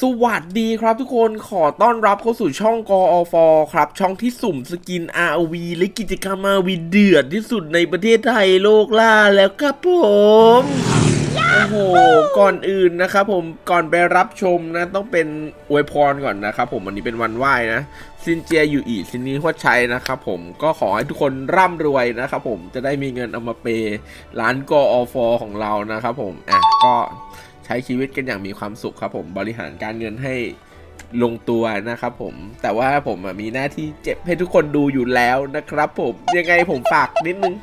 สวัสดีครับทุกคนขอต้อนรับเข้าสู่ช่องกอฟครับ ช่องที่สุ่มสกิน RV และกิจกรรม RV เดือดที่สุดในประเทศไทยโลกล่าแล้วครับผมโอ้โห ก่อนอื่นนะครับผมก่อนไปรับชมนะ ต้องเป็นอวยพรก่อนนะครับผมวันนี้เป็นวันไหว้นะซินเจียอยู่อีซินนี้หัวชัยนะครับผมก็ขอให้ทุกคนร่ำรวยนะครับผมจะได้มีเงินเอามาเปย์ร้านกอฟของเรานะครับผมอะก็ ช้ชีวิตกันอย่างมีความสุขครับผมบริหารการเงินให้ลงตัวนะครับผมแต่ว่าผมมีหน้าที่เจ็บให้ทุกคนดูอยู่แล้วนะครับ ผมยังไงผมฝากนิดนึง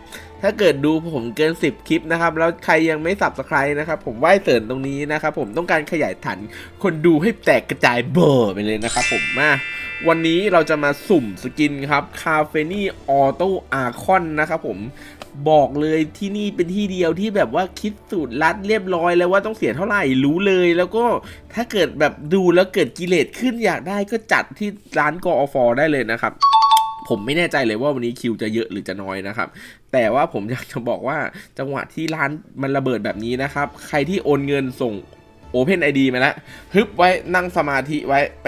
ถ้าเกิดดูผมเกิน 10 คลิปนะครับ แล้วใครยังไม่สับสไครนะครับ ผมไหว้เสริญตรงนี้นะครับ ผมต้องการขยายฐานคนดูให้แตกกระจายเบอร์ไปเลยนะครับ ผมมาวันนี้เราจะมาสุ่มสกินครับคาเฟนี่ออโต้อาร์คอนนะครับผม บอกเลยที่นี่เป็นที่เดียวที่แบบว่าคิดสูตรลัดเรียบร้อยแล้วว่าต้องเสียเท่าไหร่รู้เลย แล้วก็ถ้าเกิดแบบดูแล้วเกิดกิเลสขึ้นอยากได้ก็จัดที่ร้านกอฟได้เลยนะครับผมไม่แน่ใจเลยว่าวันนี้คิวจะเยอะหรือจะน้อยนะครับ แต่ว่าผมอยากจะบอกว่าจังหวะที่ร้านมันระเบิดแบบนี้นะครับ ใครที่โอนเงินส่ง Open ID มาแล้วฮึบไว้นั่งสมาธิไว้ไป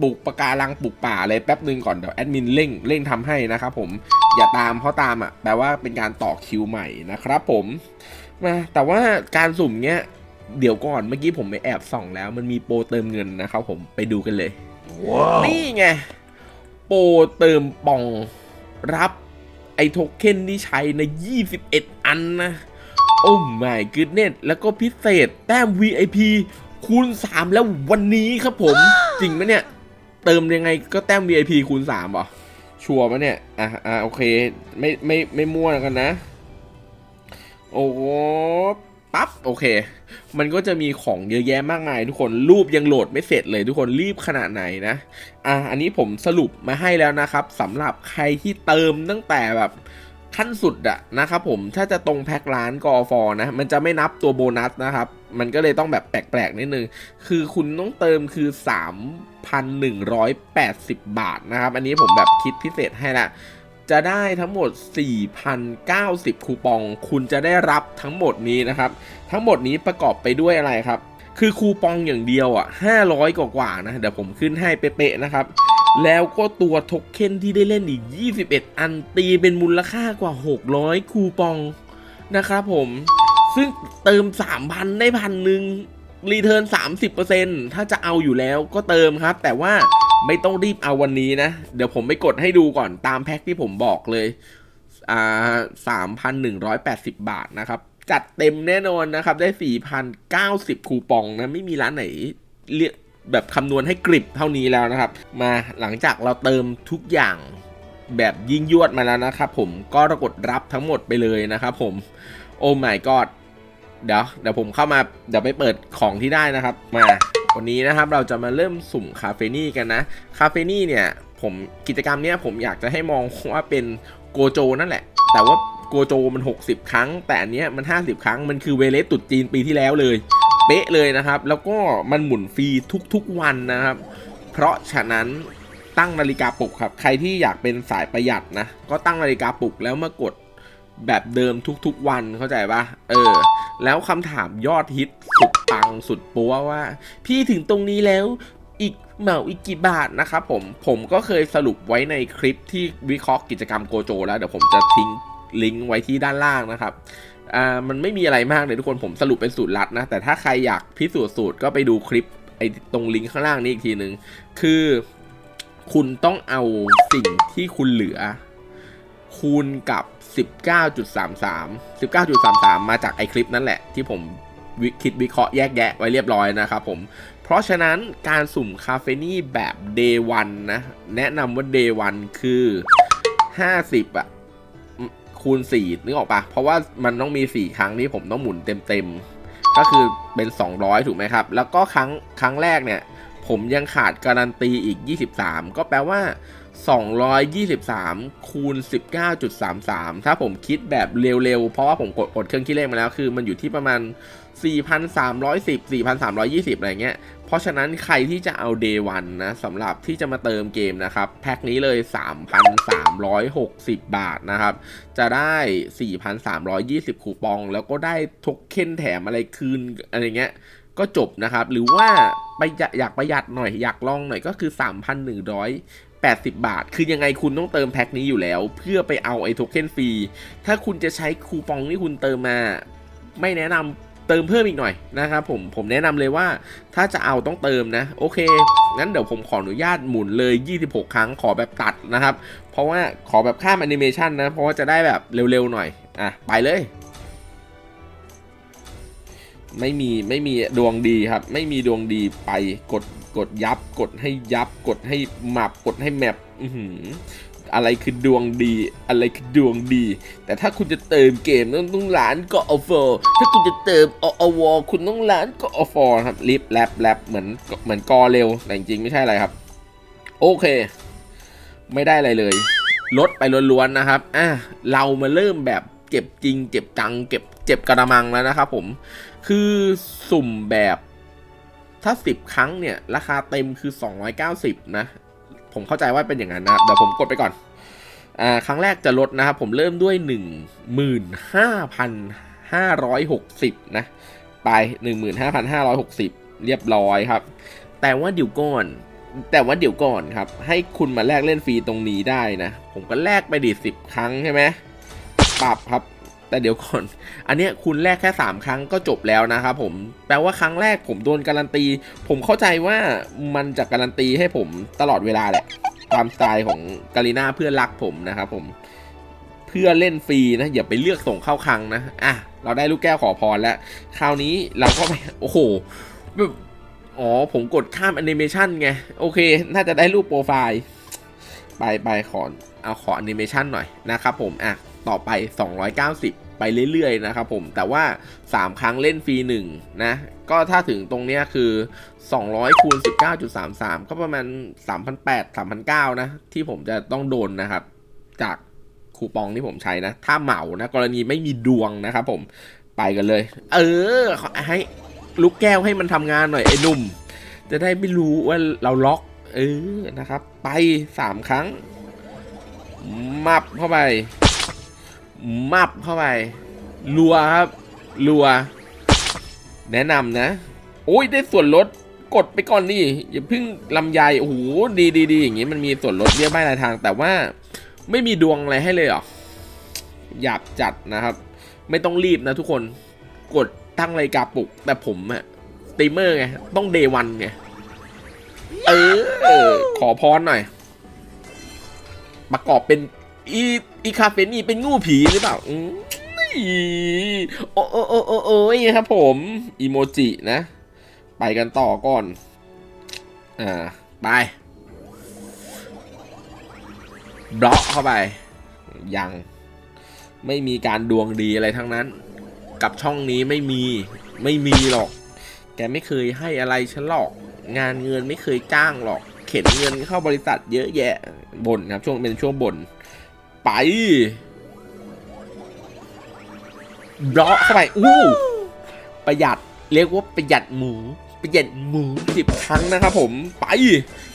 ปลูกปะการังปลูกป่าอะไรแป๊บหนึ่งก่อนเดี๋ยวแอดมินเร่งเร่งทำให้นะครับผมอย่าตามเพราะตามอะแปลว่าเป็นการต่อคิวใหม่นะครับผมมาแต่ว่าการสุ่มเนี้ยเดี๋ยวก่อนเมื่อกี้ผมไปแอบส่องแล้วมันมีโปรเติมเงินนะครับผมไปดูกันเลยนี่ไงโปรเติมปองรับไอโทเค็นที่ใช้ใน 21 อันนะ โอ้ my goodness แล้วก็พิเศษแต้ม VIP คูณ 3 แล้ววันนี้ครับผม จริงไหมเนี่ย เติมยังไงก็แต้ม VIP คูณ3เหรอ ชัวร์ปะเนี่ย อะอะโอเค ไม่ไม่ไม่มั่วกันนะ โอ้ปั๊บ โอเค มันก็จะมีของเยอะแยะมากมายทุกคน รูปยังโหลดไม่เสร็จเลยทุกคนรีบขนาดไหนนะ อะอันนี้ผมสรุปมาให้แล้วนะครับสำหรับใครที่เติมตั้งแต่แบบ ขั้นสุดอะนะครับผมถ้าจะตรงแพ็คร้านกอฟอนะมันจะไม่นับตัวโบนัสนะครับ มันก็เลยต้องแบบแปลกๆนิดนึง คือคุณต้องเติมคือ 3,180 บาทนะครับ อันนี้ผมแบบคิดพิเศษให้ละจะได้ทั้งหมด 4,090 คูปอง คุณจะได้รับทั้งหมดนี้นะครับ ทั้งหมดนี้ประกอบไปด้วยอะไรครับ คือคูปองอย่างเดียวอะ 500 กว่าๆนะ เดี๋ยวผมขึ้นให้เป๊ะๆนะครับ แล้วก็ตัวโทเค็นที่ได้เล่นอีก 21 อันตีเป็นมูลค่ากว่า 600 คูปองนะครับผม ซึ่งเติม 3,000 ได้พันหนึ่งรีเทิร์น30%ถ้าจะเอาอยู่แล้วก็เติมครับ แต่ว่าไม่ต้องรีบเอาวันนี้นะ เดี๋ยวผมไปกดให้ดูก่อนตามแพ็คที่ผมบอกเลย อ่า3,180บาทนะครับ จัดเต็มแน่นอนนะครับ ได้4,090คูปองนะ ไม่มีร้านไหนเรียก แบบคำนวณให้กริบเท่านี้แล้วนะครับ มาหลังจากเราเติมทุกอย่างแบบยิ่งยวดมาแล้วนะครับผมก็กดรับทั้งหมดไปเลยนะครับผมโอ้ my god เดี๋ยวเดี๋ยวผมเข้ามาเดี๋ยวไปเปิดของที่ได้นะครับ มาวันนี้นะครับเราจะมาเริ่มสุ่มคาเฟนี่กันนะคาเฟนี่เนี่ยผมกิจกรรมเนี้ยผมอยากจะให้มองว่าเป็นโกโจนั่นแหละ แต่ว่าโกโจมัน 60 ครั้ง แต่อันเนี้ยมัน 50 ครั้งมันคือเวเลสตุดจีนปีที่แล้วเลย เป๊ะเลยนะครับ แล้วก็มันหมุนฟรีทุกๆวันนะครับ เพราะฉะนั้นตั้งนาฬิกาปลุกครับ ใครที่อยากเป็นสายประหยัดนะ ก็ตั้งนาฬิกาปลุกแล้วมากดแบบเดิมทุกๆวันเข้าใจปะเออ แล้วคำถามยอดฮิตสุดปังสุดปัวว่า พี่ถึงตรงนี้แล้วอีกเหมาอีกกี่บาทนะครับผมผมก็เคยสรุปไว้ในคลิปที่วิเคราะห์กิจกรรมโกโจ แล้วเดี๋ยวผมจะทิ้งลิงก์ไว้ที่ด้านล่างนะครับ อ่ามันไม่มีอะไรมากเลยทุกคนผมสรุปเป็นสูตรลัดนะ แต่ถ้าใครอยากพิสูจน์สูตรก็ไปดูคลิปไอ้ตรงลิงก์ข้างล่างนี้อีกทีหนึ่งคือคุณต้องเอาสิ่งที่คุณเหลือ คูณกับ 19.33 19.33 มาจากไอคลิปนั่นแหละ ที่ผมคิดวิเคราะห์แยกแยะไว้เรียบร้อยนะครับผม เพราะฉะนั้นการสุ่มคาเฟนี่แบบ day 1นะ แนะนำว่า day 1คือ 50อะ คูณ4นึกออกปะเพราะว่ามันต้องมี 4 ครั้งที่ผมต้องหมุนเต็มๆ ก็คือเป็น 200 ถูกไหมครับ แล้วก็ครั้งครั้งแรกเนี่ย ผมยังขาดการันตีอีก 23 ก็แปลว่า 223 คูณ 19.33 ถ้าผมคิดแบบเร็วๆ เพราะว่าผมกดกดเครื่องคิดเลขมาแล้ว คือมันอยู่ที่ประมาณ 4,310 4,320 อะไรเงี้ย เพราะฉะนั้นใครที่จะเอา day 1นะสำหรับที่จะมาเติมเกมนะครับ แพ็คนี้เลย 3,360 บาทนะครับ จะได้ 4,320 คูปอง แล้วก็ได้โทเค็นแถมอะไรคืนอะไรเงี้ยก็จบนะครับ หรือว่าไปอยากประหยัดหน่อยอยากลองหน่อยก็คือ 3,180 บาท คือยังไงคุณต้องเติมแพ็คนี้อยู่แล้ว เพื่อไปเอาไอ้โทเค็นฟรี ถ้าคุณจะใช้คูปองที่คุณเติมมา ไม่แนะนำ เติมเพิ่มอีกหน่อยนะครับผมผมแนะนำเลยว่าถ้าจะเอาต้องเติมนะ โอเค งั้นเดี๋ยวผมขออนุญาตหมุนเลย 26 ครั้งขอแบบตัดนะครับ เพราะว่าขอแบบข้ามแอนิเมชันนะ เพราะว่าจะได้แบบเร็วๆหน่อย อะ ไปเลย ไม่มีไม่มีดวงดีครับ ไม่มีดวงดีไปกดกดยับกดให้ยับกดให้หมับกดให้แมป อะไรคือดวงดี อะไรคือดวงดี แต่ถ้าคุณจะเติมเกมต้องต้องล้านก็ออฟฟอร์ถ้าคุณจะเติมออวอคุณต้องล้านก็ออฟฟอร์ครับลิฟแลบแลบเหมือนเหมือนกอเร็วแต่จริงไม่ใช่อะไรครับ โอเค ไม่ได้อะไรเลยลดไปล้วนๆนะครับอะเรามาเริ่มแบบเจ็บจริง เจ็บจัง เก็บเจ็บกระมังแล้วนะครับผม คือสุ่มแบบถ้า 10 ครั้งเนี่ย ราคาเต็มคือ 290 นะ ผมเข้าใจว่าเป็นอย่างนั้นนะครับเดี๋ยวผมกดไปก่อนอ่าครั้งแรกจะลดนะครับผมเริ่มด้วย 15,560 นะ ไป 15,560 เรียบร้อยครับ แต่ว่าเดี๋ยวก่อน แต่ว่าเดี๋ยวก่อนครับ ให้คุณมาแลกเล่นฟรีตรงนี้ได้นะ ผมก็แลกไปดิสิบครั้งใช่ไหมปรับครับ แต่เดี๋ยวก่อน อันเนี้ยคุณแลกแค่ 3 ครั้งก็จบแล้วนะครับผม แปลว่าครั้งแรกผมโดนการันตี ผมเข้าใจว่ามันจะการันตีให้ผมตลอดเวลาแหละ ตามสไตล์ของกาลิน่าเพื่อนรักผมนะครับผม เพื่อเล่นฟรีนะ อย่าไปเลือกส่งเข้าคลังนะ อะ เราได้ลูกแก้วขอพรแล้ว คราวนี้เราก็ไป โอ้โหแบบอ๋อ ผมกดข้ามแอนิเมชันไง โอเค น่าจะได้รูปโปรไฟล์ ไปไปขอ เอาขอแอนิเมชันหน่อยนะครับผม อะ ต่อไป 290 ไปเรื่อยๆนะครับผมแต่ว่า 3 ครั้งเล่นฟรี1นะก็ถ้าถึงตรงเนี้ยคือ 200คูณ19.33 ก็ประมาณ 3,800 3,900 นะ ที่ผมจะต้องโดนนะครับ จากคูปองที่ผมใช้นะ ถ้าเหมานะกรณีไม่มีดวงนะครับผมไปกันเลย เออให้ลูกแก้วให้มันทำงานหน่อยไอ้นุ่ม จะได้ไม่รู้ว่าเราล็อก เออนะครับ ไปสามครั้ง มับเข้าไป มับเข้าไปรัวครับรัว แนะนำนะ โอ้ยได้ส่วนลดกดไปก่อนนี่อย่าเพิ่งลำไยโอ้โหดีดีดีอย่างงี้มันมีส่วนลดเบี้ยใบรายทาง แต่ว่าไม่มีดวงอะไรให้เลยหรอหยาบจัดนะครับ ไม่ต้องรีบนะทุกคนกดตั้งรายการปลุก แต่ผมอะสตรีมเมอร์ไงต้องเดย์วันไงเออขอพรหน่อย ประกอบเป็น อีอีคาเฟนี่เป็นงูผีหรือเปล่าอืมโอ้โอ้โอ้โอ้โอ้ยครับผมอีโมจินะ ไปกันต่อก่อน อ่า ไปบล็อกเข้าไป ยัง ไม่มีการดวงดีอะไรทั้งนั้น กับช่องนี้ไม่มี ไม่มีหรอก แกไม่เคยให้อะไรฉันหรอก งานเงินไม่เคยจ้างหรอก เข็นเงินเข้าบริษัทเยอะแยะบ่นครับ ช่วงเป็นช่วงบ่น ไปบล็อกเข้าไปอู้ประหยัดเรียกว่าประหยัดหมู ประหยัดหมูสิบครั้งนะครับผมไป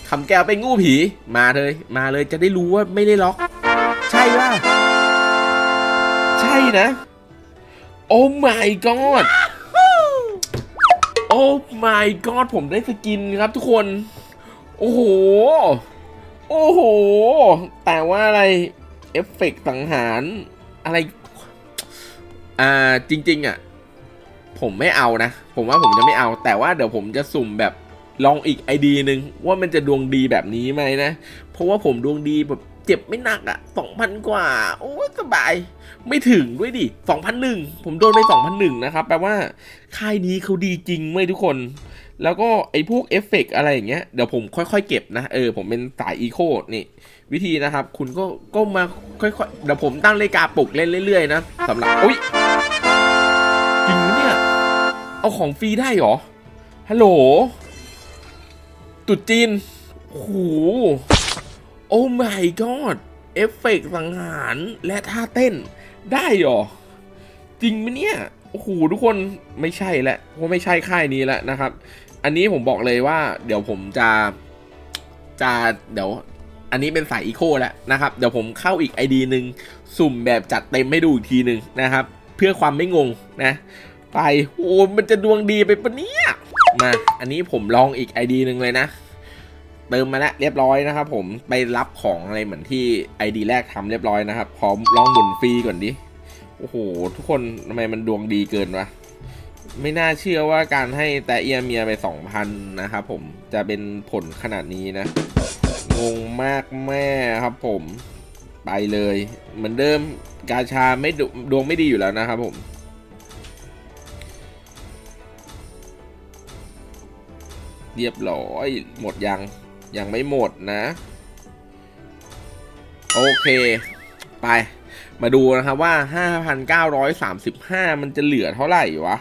ทำแก้วเป็นงูผีมาเลย มาเลยจะได้รู้ว่าไม่ได้ล็อก ใช่ป่ะใช่นะ โอ้ my god โอ้ my god ผมได้สกินครับทุกคน โอ้โห โอ้โห แต่ว่าอะไร เอฟเฟกต์สังหารอะไร อ่าจริง ๆ อะ ผมไม่เอานะ ผมว่าผมจะไม่เอา แต่ว่าเดี๋ยวผมจะสุ่มแบบลองอีกไอดีหนึ่งว่ามันจะดวงดีแบบนี้ไหมนะ เพราะว่าผมดวงดีแบบเจ็บไม่หนักอะ่ะสองพันกว่า โอ้สบาย ไม่ถึงด้วยดิสองพันหนึ่งผมโดนไปสองพันหนึ่งนะครับแปลว่าค่ายนี้เขาดีจริงไหมทุกคน แล้วก็ไอ้พวกเอฟเฟกต์อะไรอย่างเงี้ย เดี๋ยวผมค่อยๆเก็บนะ เออ ผมเป็นสายอีโคนี่ วิธีนะครับ คุณก็ก็มาค่อยๆเดี๋ยวผมตั้งเลกาปลุกเล่นเรื่อยๆนะสำหรับอุ้ยจริงไหมเนี่ย เอาของฟรีได้เหรอฮัลโหลตุดจีนโอ้โหโอ้ my god เอฟเฟกต์สังหารและท่าเต้นได้เหรอ จริงไหมเนี่ยโอ้โหทุกคนไม่ใช่แหละเพราะไม่ใช่ค่ายนี้แล้วนะครับ อันนี้ผมบอกเลยว่า เดี๋ยวผมจะจะเดี๋ยว อันนี้เป็นสายอีโคแล้วนะครับ เดี๋ยวผมเข้าอีก ID หนึ่งสุ่มแบบจัดเต็มให้ดูอีกทีหนึ่งนะครับ เพื่อความไม่งงนะ ไป โอ้มันจะดวงดีไปปะเนี่ย มา อันนี้ผมลองอีก ID หนึ่งเลยนะ เติมมาแล้วเรียบร้อยนะครับผมไปรับของอะไรเหมือนที่ ID แรกทำเรียบร้อยนะครับ พร้อมลองหมุนฟรีก่อนดิ โอ้โห ทุกคนทำไมมันดวงดีเกินวะไม่น่าเชื่อว่าการให้แต่เอียเมียไป 2,000 นะครับผมจะเป็นผลขนาดนี้นะ งงมากแม่ครับผมไปเลย เหมือนเดิมกาชาไม่ดวงไม่ดีอยู่แล้วนะครับผม เรียบร้อยหมดยัง ยังไม่หมดนะ โอเค ไป มาดูนะครับว่า 5,935 มันจะเหลือเท่าไหร่วะ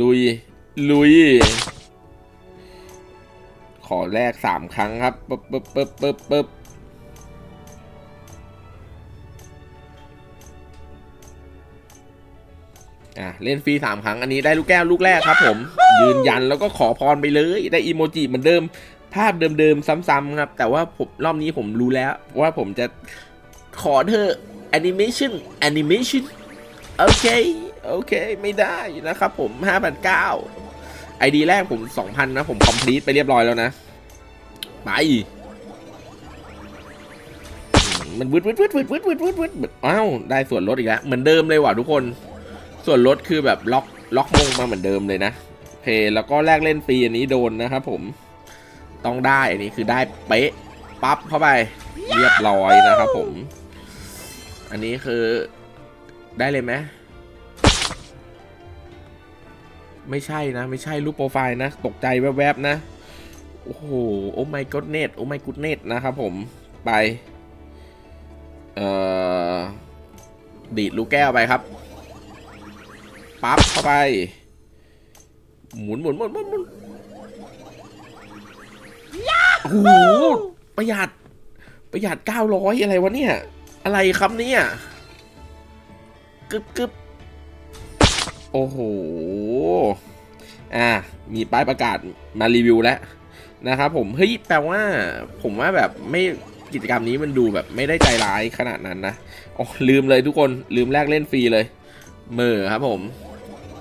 ลุย ลุย ขอแลก3ครั้งครับปึ๊บปึ๊บปึ๊บปึ๊บปึ๊บอะเล่นฟรี3ครั้งอันนี้ได้ลูกแก้วลูกแรกครับ ผม ยืนยันแล้วก็ขอพรไปเลยได้อีโมจิเหมือนเดิม ภาพเดิมๆซ้ำๆครับ แต่ว่าผมรอบนี้ผมรู้แล้ว ว่าผมจะขอเธอแอนิเมชันแอนิเมชันโอเค โอเค ไม่ได้นะครับผม 5,900 ไอดีแรกผม2,000นะ ผมคอมพลีทไปเรียบร้อยแล้วนะไปมันวืดวืดวืดวืดวืดวืดวืดวืดอ้าวได้ส่วนลดอีกแล้วเหมือนเดิมเลยว่ะทุกคน ส่วนลดคือแบบล็อกล็อกมงมาเหมือนเดิมเลยนะเคแล้วก็แลกเล่นฟรีอันนี้โดนนะครับผมต้องได้อันนี้คือได้เป๊ะปั๊บเข้าไปเรียบร้อยนะครับผม อันนี้คือได้เลยไหม ไม่ใช่นะ ไม่ใช่รูปโปรไฟล์นะ ตกใจแวบๆนะ โอ้โห โอ้ my goodness โอ้ my goodness นะครับผม ไป เอ่อ ดีดลูกแก้วไปครับ ปั๊บเข้าไป หมุนหมุนหมุนหมุนหมุนโอ้โห ประหยัด ประหยัด900อะไรวะเนี่ย อะไรครับเนี่ยกึบกึบ โอ้โห อ่า มีป้ายประกาศมารีวิวแล้วนะครับผม เฮ้ย แปลว่า ผมว่าแบบไม่กิจกรรมนี้มันดูแบบไม่ได้ใจร้ายขนาดนั้นนะอ๋อลืมเลยทุกคน ลืมแลกเล่นฟรีเลยเมอครับผม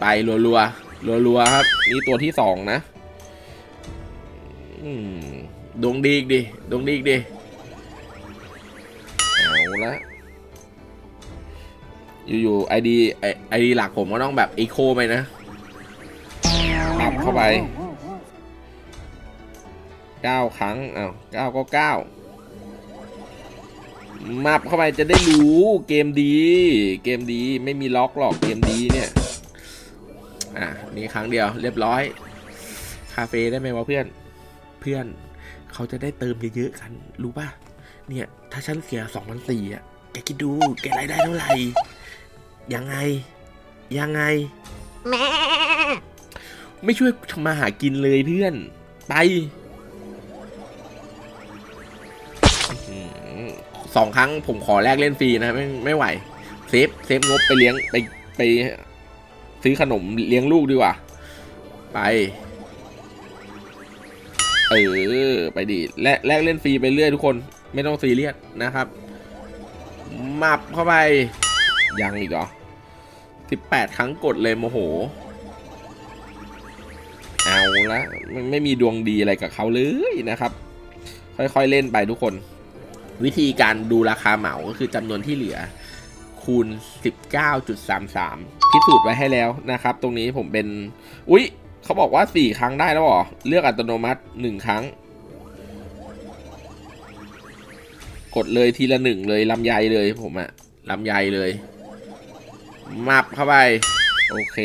ไปรัวรัวรัวรัวๆครับ นี่ตัวที่สองนะดวงดีอีกดิดวงดีอีกดิ เอาละ อยู่ๆไอดีไอดีหลักผมก็ต้องแบบอีโคไปนะปรับเข้าไปเก้าครั้งอ้าวเก้าก็เก้ามับเข้าไปจะได้รู้เกมดี เกมดีไม่มีล็อกหรอกเกมดีเนี่ย อะนี่ครั้งเดียวเรียบร้อย คาเฟ่ได้ไหมวะเพื่อน เพื่อน เขาจะได้เติมเยอะๆกัน รู้ป่ะ เนี่ย ถ้าฉันเสียสองพันสี่อะ แกคิดดู แกรายได้เท่าไหร่ ยังไง ยังไงไม่ช่วยทำมาหากินเลยเพื่อน ไปอื้อหือสองครั้งผมขอแลกเล่นฟรีนะไม่ไม่ไหว เซฟเซฟงบไปเลี้ยงไปไป ซื้อขนมเลี้ยงลูกดีกว่า ไปเออไปดิแลกแลกเล่นฟรีไปเรื่อยทุกคนไม่ต้องซีเรียสนะครับ มับเข้าไป ยังอีกเหรอ สิบแปดครั้งกดเลยโมโห เอาละมันไม่มีดวงดีอะไรกับเขาเลยนะครับ ค่อยๆเล่นไปทุกคน วิธีการดูราคาเหมาก็คือจำนวนที่เหลือ คูณ 19.33 พิสูจน์ไว้ให้แล้วนะครับ ตรงนี้ผมเป็น อุ๊ยเขาบอกว่า 4 ครั้งได้แล้วหรอ เลือกอัตโนมัติ 1 ครั้ง กดเลยทีละหนึ่งเลยลำไยเลยผมอะลำไยเลย มับเข้าไป โอเค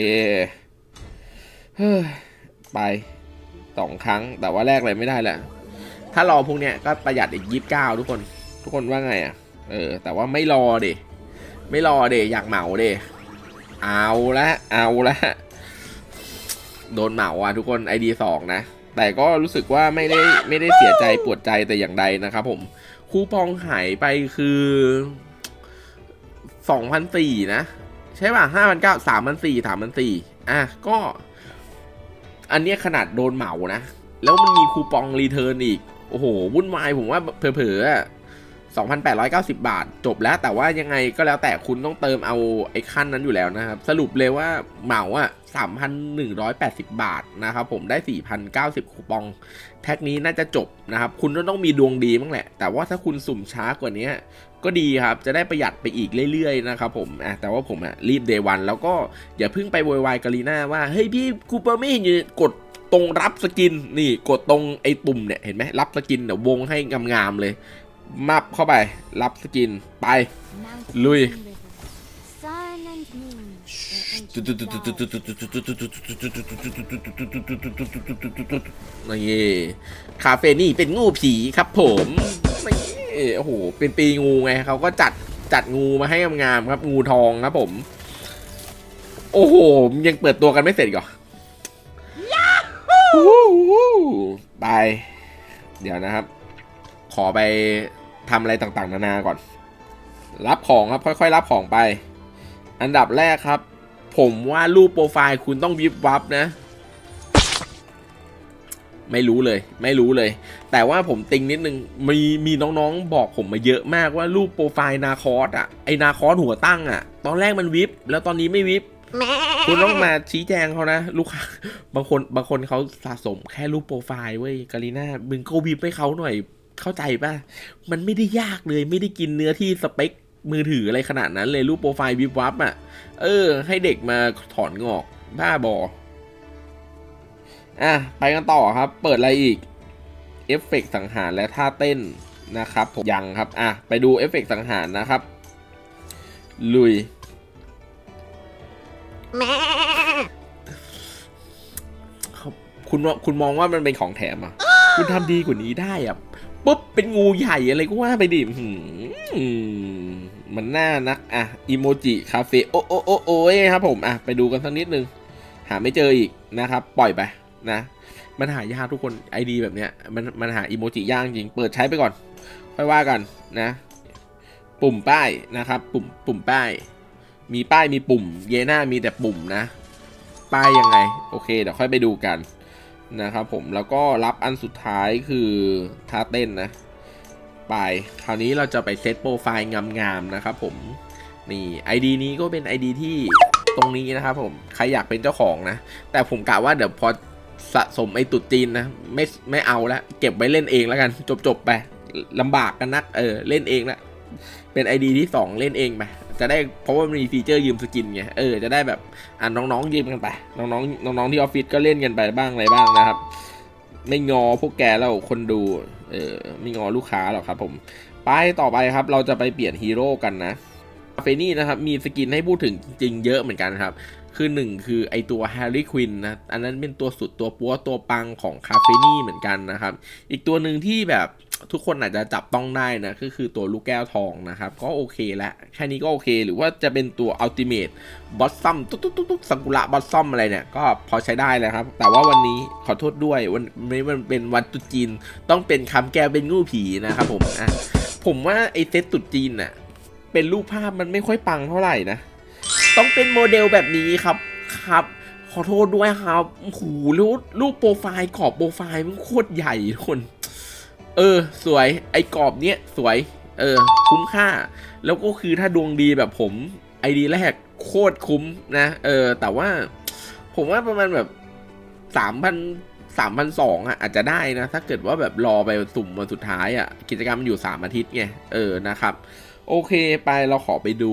เฮ้ยไปสองครั้งแต่ว่าแรกอะไรไม่ได้แหละถ้ารอพวกเนี้ยก็ประหยัดอีกยี่สิบเก้าทุกคน ทุกคนว่าไงอะ เออ แต่ว่าไม่รอเดไม่รอเดอยากเหมาเดเอาละเอาละโดนเหมาอะทุกคนไอดีสองนะ แต่ก็รู้สึกว่าไม่ได้ไม่ได้เสียใจปวดใจแต่อย่างใดนะครับผมคูปองหายไปคือสองพันสี่นะ ช่ป่ะห้าพันเก้าสามพันสี่สามพันสี่อะก็ อันเนี้ยขนาดโดนเหมานะ แล้วมันมีคูปองรีเทิร์นอีก โอ้โห วุ่นวายผมว่าเผลอๆอะ 2,890 บาท จบแล้วแต่ว่ายังไงก็แล้วแต่คุณต้องเติมเอาไอ้ขั้นนั้นอยู่แล้วนะครับ สรุปเลยว่าเหมาอะ3,180 บาทนะครับผมได้ 4,090 คูปองแพ็คนี้น่าจะจบนะครับ คุณก็ต้องมีดวงดีบ้างแหละ แต่ว่าถ้าคุณสุ่มช้ากว่านี้ก็ดีครับ จะได้ประหยัดไปอีกเรื่อยๆนะครับผมอะแต่ว่าผมอะรีบเดวันแล้วก็อย่าเพิ่งไปโวยวายกาลีน่าว่า เฮ้ยพี่กูเปอร์ไม่เห็นอยู่กดตรงรับสกินนี่กดตรงไอ้ปุ่มเนี่ยเห็นไหมรับสกินเดี๋ยววงให้งามๆเลย มับเข้าไป รับสกิน ไป ลุย Sun and moon, their ancient vows. นี่คาเฟ่นี่เป็นงูผีครับผมนี่โอ้โห เป็นปีงูไงเขาก็จัดจัดงูมาให้งามๆครับ งูทองครับผม โอ้โห ยังเปิดตัวกันไม่เสร็จอีก่อนไป เดี๋ยวนะครับ ขอไป ทำอะไรต่างๆ นานาก่อน รับของครับค่อยๆ รับของไป อันดับแรกครับ ผมว่ารูปโปรไฟล์คุณต้องวิบวับนะ ไม่รู้เลย ไม่รู้เลย แต่ว่าผมติงนิดนึงมีมีน้องๆบอกผมมาเยอะมากว่ารูปโปรไฟล์นาคอสอะไอนาคอสหัวตั้งอะ ตอนแรกมันวิบแล้วตอนนี้ไม่วิบคุณต้องมาชี้แจงเขานะ ลูกค้าบางคนบางคนเขาสะสมแค่รูปโปรไฟล์เว้ยกาลิน่ามึงก็วิบให้เขาหน่อย เข้าใจป่ะ มันไม่ได้ยากเลยไม่ได้กินเนื้อที่สเปคมือถืออะไรขนาดนั้นเลยรูปโปรไฟล์วิบวับอะ เออ ให้เด็กมาถอนงอก บ้าบอ อะ ไปกันต่อครับ เปิดอะไรอีก เอฟเฟกต์สังหารและท่าเต้นนะครับผมยังครับ อะ ไปดูเอฟเฟกต์สังหารนะครับ ลุยคุณว่าคุณมองว่ามันเป็นของแถมอะ คุณทำดีกว่านี้ได้อะ ปุ๊บเป็นงูใหญ่อะไรก็ว่าไปดิมมันน่านัก อะอีโมจิคาเฟ่โอโอโอโอ้ยครับผมอะไปดูกันสักนิดนึง หาไม่เจออีกนะครับ ปล่อยไปนะ มันหายากทุกคนไอดีแบบเนี้ยมันมันหาอีโมจิยากจริง เปิดใช้ไปก่อน ค่อยว่ากันนะ ปุ่มป้ายนะครับ ปุ่มปุ่มป้าย มีป้ายมีปุ่ม เยน่ามีแต่ปุ่มนะ ป้ายยังไง โอเคเดี๋ยวค่อยไปดูกัน นะครับผมแล้วก็รับอันสุดท้ายคือท่าเต้นนะ ไปคราวนี้เราจะไปเซตโปรไฟล์งามๆนะครับผมนี่ ID นี้ก็เป็น ID ที่ตรงนี้นะครับผมใครอยากเป็นเจ้าของนะ แต่ผมกะว่าเดี๋ยวพอสะสมไอตุดจีนนะไม่ไม่เอาแล้วเก็บไว้เล่นเองแล้วกัน จบๆไปลำบากกันนักเออเล่นเองละเป็น ID ที่ 2 เล่นเองไป จะได้เพราะว่ามันมีฟีเจอร์ยืมสกินไงเออจะได้แบบอ่าน้องๆยืมกันไปน้องๆน้องๆที่ออฟฟิศก็เล่นกันไปบ้างอะไรบ้างนะครับ ไม่งอพวกแกแล้วคนดูเออไม่งอลูกค้าหรอกครับผมไปต่อไปครับ เราจะไปเปลี่ยนฮีโร่กันนะเฟนี่นะครับมีสกินให้พูดถึงจริงเยอะเหมือนกันครับคือหนึ่งคือไอตัวแฮร์รี่ควินนะอันนั้นเป็นตัวสุดตัวปัวตัวปังของคาเฟนี่เหมือนกันนะครับ อีกตัวหนึ่งที่แบบ ทุกคนอาจจะจับต้องได้นะก็คือตัวลูกแก้วทองนะครับ ก็โอเคแล้วแค่นี้ก็โอเค หรือว่าจะเป็นตัวอัลติเม e บอสซัมตุ๊กตุ๊กตุ๊กสักุระบอสซัมอะไรเนี่ย ก็พอใช้ได้แล้วครับ แต่ว่าวันนี้ขอโทษด้วย วันนี้มันเป็นวันตุจีน ต้องเป็นคำแก้เป็นงูผีนะครับผมอะผมว่าไอเซตตุจีนน่ะเป็นรูปภาพมันไม่ค่อยปังเท่าไหร่นะ ต้องเป็นโมเดลแบบนี้ครับครับขอโทษด้วยครับโหรูปรูปโปรไฟล์กรอบโปรไฟล์มันโคตรใหญ่ทุกคน เออ สวยไอ้กรอบเนี้ยสวย เออ คุ้มค่า แล้วก็คือถ้าดวงดีแบบผมไอดีแรกโคตรคุ้มนะ เออ แต่ว่าผมว่าประมาณแบบสามพันสามพันสองอะอาจจะได้นะ ถ้าเกิดว่าแบบรอไปสุ่มวันสุดท้ายอะ กิจกรรมมันอยู่สามอาทิตย์ไง เออนะครับ โอเคไปเราขอไปดู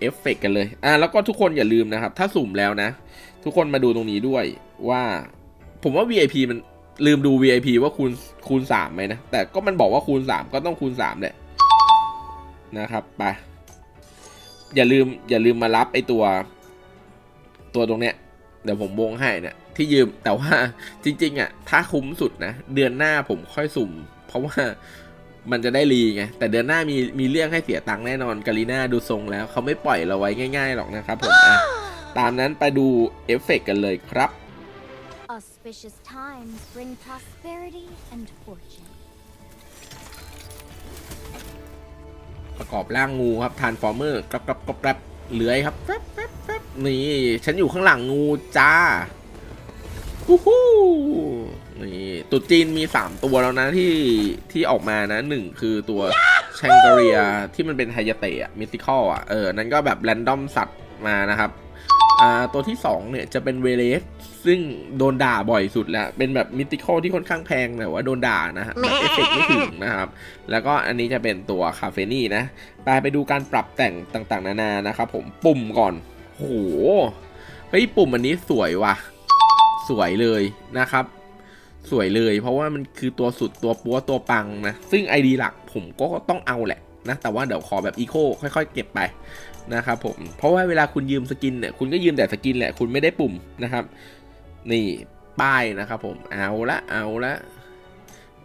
เอฟเฟกต์กันเลย อะแล้วก็ทุกคนอย่าลืมนะครับ ถ้าสุ่มแล้วนะ ทุกคนมาดูตรงนี้ด้วยว่า ผมว่า VIP มัน ลืมดู VIP ว่าคูณคูณสามไหมนะ แต่ก็มันบอกว่าคูณสามก็ต้องคูณสามแหละนะครับไปอย่าลืมอย่าลืมมารับไอตัว ตัวตรงเนี้ยเดี๋ยวผมวงให้เนี่ยที่ยืมแต่ว่าจริง ๆอะถ้าคุ้มสุดนะเดือนหน้าผมค่อยสุ่ม เพราะว่ามันจะได้รีไงแต่เดือนหน้ามีมีเรื่องให้เสียตังค์แน่นอนกาลีน่าดูทรงแล้วเขาไม่ปล่อยเราไว้ง่าย ๆ หรอกนะครับผมอะตามนั้นไปดูเอฟเฟกต์กันเลยครับ Auspicious times bring prosperity and fortune. ประกอบร่างงูครับทานฟอร์เมอร์กรับกรับกรับเลื้อยครับแป๊บแป๊บแป๊บนี่ ฉันอยู่ข้างหลังงูจ้าฮู้ฮู้นี่ตุ๊ดจีนมี 3 ตัวแล้วนะที่ที่ออกมานะหนึ่งคือตัวแชงกเรียที่มันเป็นไฮยาเตะมิสติคอลอะเออ นั้นก็แบบแรนดอมสัตว์มานะครับ อ่า ตัวที่ 2 เนี่ยจะเป็นเวเลส ซึ่งโดนด่าบ่อยสุดแล้ว เป็นแบบมิติคอลที่ค่อนข้างแพงแต่ว่าโดนด่านะฮะแบบเอฟเฟกต์ไม่ถึงนะครับ แล้วก็อันนี้จะเป็นตัวคาเฟนี่นะไปไปดูการปรับแต่งต่างๆ นานานะครับผมปุ่มก่อนโหเฮ้ยปุ่มอันนี้สวยว่ะ สวยเลยนะครับ สวยเลย เพราะว่ามันคือตัวสุดตัวปัวตัวปังนะ ซึ่ง ID หลักผมก็ต้องเอาแหละนะแต่ว่าเดี๋ยวขอแบบอีโคค่อยๆ เก็บไปนะครับผม เพราะว่าเวลาคุณยืมสกินเนี่ยคุณก็ยืมแต่สกินแหละคุณไม่ได้ปุ่มนะครับ นี่ป้ายนะครับผมเอาละเอาละ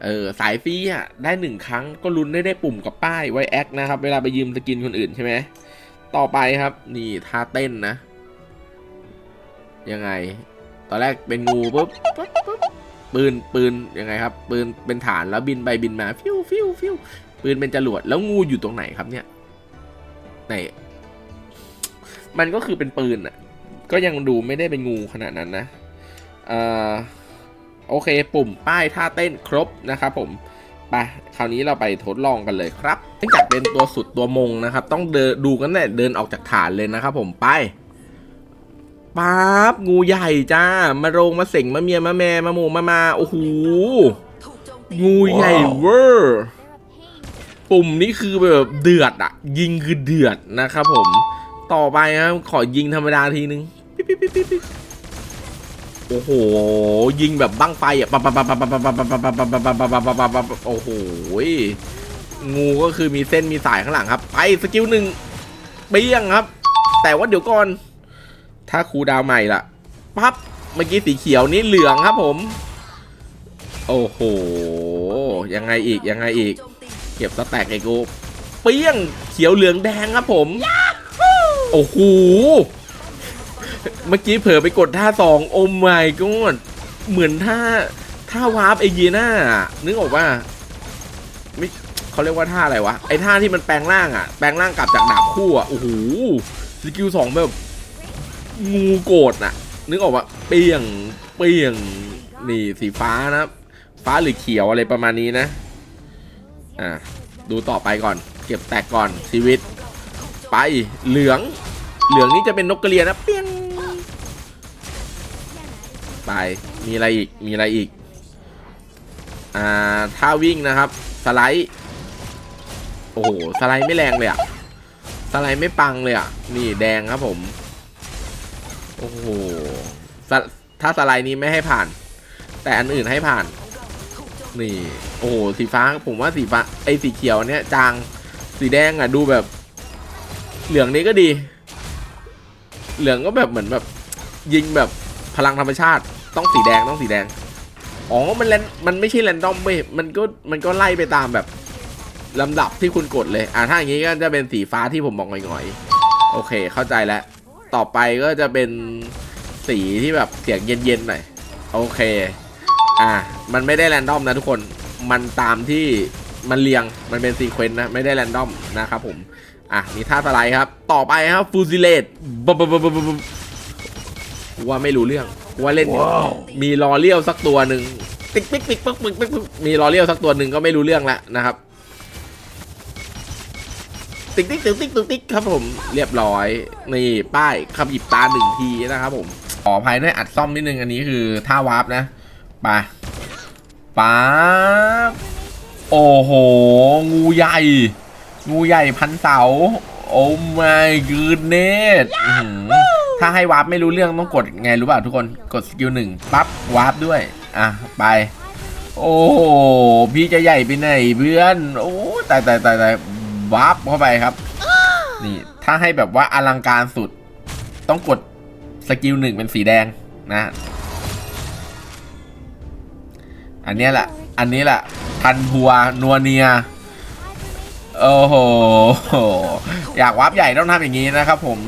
เออสายฟรีอะได้หนึ่งครั้งก็ลุ้นได้ได้ปุ่มกับป้ายไว้แอคนะครับ เวลาไปยืมสกินคนอื่นใช่ไหมต่อไปครับ นี่ท่าเต้นนะ ยังไง ตอนแรกเป็นงูปุ๊บปุ๊บปุ๊บปืนปืนยังไงครับ ปืนเป็นฐานแล้วบินไปบินมาฟิวฟิวฟิวปืนเป็นจรวดแล้วงูอยู่ตรงไหนครับเนี่ยไหนมันก็คือเป็นปืนอะ ก็ยังดูไม่ได้เป็นงูขนาดนั้นนะ โอเคปุ่มป้ายท่าเต้นครบนะครับผมไปคราวนี้เราไปทดลองกันเลยครับเนื่องจากเป็นตัวสุดตัวมงนะครับ ต้องเดินดูกันแน่เดินออกจากฐานเลยนะครับผมไปปั๊บงูใหญ่จ้า มาโรงมาเสงมาเมียมาแม่มาหมูมามาโอ้โหงูใหญ่เวอร์ They're a pain. ปุ่มนี้คือแบบเดือดอะยิงคือเดือดนะครับผมต่อไปครับขอยิงธรรมดาทีนึงปิ๊บปิ๊บปิ๊บปิ๊บปิ๊บ โอ้โห ยิงแบบบั้งไฟอะปั๊บปั๊บปั๊บปั๊บปั๊บปั๊บปั๊บปั๊บปั๊บปั๊บปั๊บปั๊บปั๊บปั๊บโอ้โหงูก็คือมีเส้นมีสายข้างหลังครับ ไปสกิลหนึ่งเปี้ยงครับ แต่ว่าเดี๋ยวก่อน ถ้าครูดาวใหม่ล่ะปั๊บเมื่อกี้สีเขียวนี่เหลืองครับผม โอ้โห ยังไงอีกยังไงอีก เก็บสแต็กไอ้กูเปี้ยงเขียวเหลืองแดงครับผม โอ้โห เมื่อกี้เผลอไปกดท่าสองโอ้ไม่ก็เหมือนท่าท่าวาร์ปไอเยน่านึกออกว่าไม่เขาเรียกว่าท่าอะไรวะไอท่าที่มันแปลงร่างอะแปลงร่างกลับจากดาบคู่อะโอ้โหสกิลสองแบบงูโกรธน่ะนึกออกว่าเปี้ยงเปี้ยงนี่สีฟ้านะฟ้าหรือเขียวอะไรประมาณนี้นะอะดูต่อไปก่อน เก็บแตกก่อนชีวิต ไปเหลืองเหลืองนี่จะเป็นนกกระเรียนนะเปี้ยง ไป มีอะไรอีก มีอะไรอีก อ่า ถ้าวิ่งนะครับ สไลด์ โอ้โห สไลด์ไม่แรงเลยอะสไลด์ไม่ปังเลยอะนี่แดงครับผม โอ้โหสะถ้าสไลด์นี้ไม่ให้ผ่าน แต่อันอื่นให้ผ่าน นี่ โอ้โห สีฟ้า ผมว่าสีฟ้า ไอ้สีเขียวเนี้ยจาง สีแดงอะดูแบบ เหลืองนี้ก็ดี เหลืองก็แบบเหมือนแบบยิงแบบ พลังธรรมชาติต้องสีแดงต้องสีแดง อ๋อ มันแรนมันไม่ใช่แรนดอมเว้ยมันก็มันก็ไล่ไปตามแบบลำดับที่คุณกดเลย อะถ้าอย่างงี้ก็จะเป็นสีฟ้าที่ผมบอกหน่อยๆ โอเค เข้าใจแล้ว ต่อไปก็จะเป็นสีที่แบบเสียงเย็นๆหน่อย โอเค อะมันไม่ได้แรนดอมนะทุกคน มันตามที่มันเรียง มันเป็นซีเควนต์นะ ไม่ได้แรนดอมนะครับผม อะมีท่าสไลด์ครับ ต่อไปครับฟูซิเลตบบบบบบบ ว่าไม่รู้เรื่องว่าเล่นมีลอเลี้ยวสักตัวหนึ่งติ๊กติ๊กติ๊กปึ๊กปึ๊กปึ๊กปึ๊กมีลอเลี้ยวสักตัวหนึ่งก็ไม่รู้เรื่องแล้วนะครับติ๊กติ๊กติ๊กติ๊กติ๊กติ๊กครับผมเรียบร้อยนี่ป้ายขับหยิบตาหนึ่งทีนะครับผมขออภัยด้วยอัดซ่อมนิดนึงอันนี้คือท่าวาร์ปนะไปปั๊บโอ้โห งูใหญ่ งูใหญ่พันเสา โอ้ my goodness อื้อหือ ถ้าให้วาร์ปไม่รู้เรื่องต้องกดไงรู้ป่ะทุกคนกดสกิลหนึ่งปั๊บวาร์ปด้วย อะ ไป โอ้โหพี่จะใหญ่ไปไหนเพื่อนโอ้ตายตายตายตายวาร์ปเข้าไปครับ นี่ ถ้าให้แบบว่าอลังการสุด ต้องกดสกิลหนึ่งเป็นสีแดงนะ อันนี้แหละ อันนี้แหละพันทัวนัวเนียโอ้โห อยากวาร์ปใหญ่ต้องทำอย่างนี้นะครับผม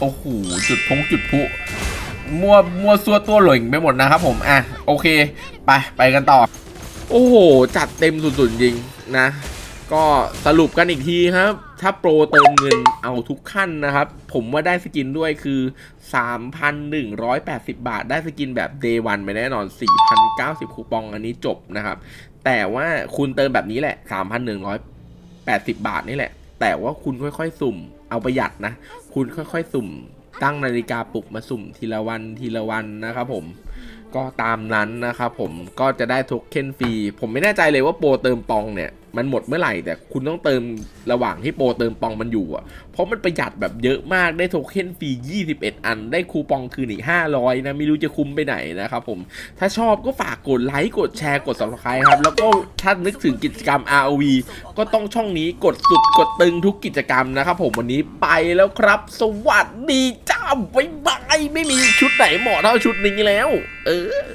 โอ้โหจุดพงจุดพุมัวมัวซัวตัวหล่งไปหมดนะครับผมอะโอเค ไปไปกันต่อ โอ้โห จัดเต็มสุดๆจริงนะ ก็สรุปกันอีกทีครับ ถ้าโปรเติมเงินเอาทุกขั้นนะครับ ผมว่าได้สกินด้วยคือ 3,180 บาท ได้สกินแบบ day 1ไปแน่นอน 4,090 คูปองอันนี้จบนะครับ แต่ว่าคุณเติมแบบนี้แหละ 3,180 บาทนี่แหละ แต่ว่าคุณค่อยๆ สุ่ม เอาประหยัดนะ คุณค่อยๆ สุ่ม ตั้งนาฬิกาปลุกมาสุ่มทีละวันทีละวันนะครับผมก็ตามนั้นนะครับผมก็จะได้โทเค็นฟรี ผมไม่แน่ใจเลยว่าโปรเติมปองเนี่ย มันหมดเมื่อไหร่ แต่คุณต้องเติมระหว่างที่โปรเติมปองมันอยู่อะ เพราะมันประหยัดแบบเยอะมากได้โทเค็นฟรี 21 อัน ได้คูปองคืนอีก 500 นะ ไม่รู้จะคุ้มไปไหนนะครับผม ถ้าชอบก็ฝากกดไลค์กดแชร์กด subscribe ครับ แล้วก็ถ้านึกถึงกิจกรรม ROV ก็ต้องช่องนี้กดสุดกดตึงทุกกิจกรรมนะครับผมวันนี้ไปแล้วครับ สวัสดีจ้าบ๊ายบายไม่มีชุดไหนเหมาะเท่าชุดนี้แล้ว เออ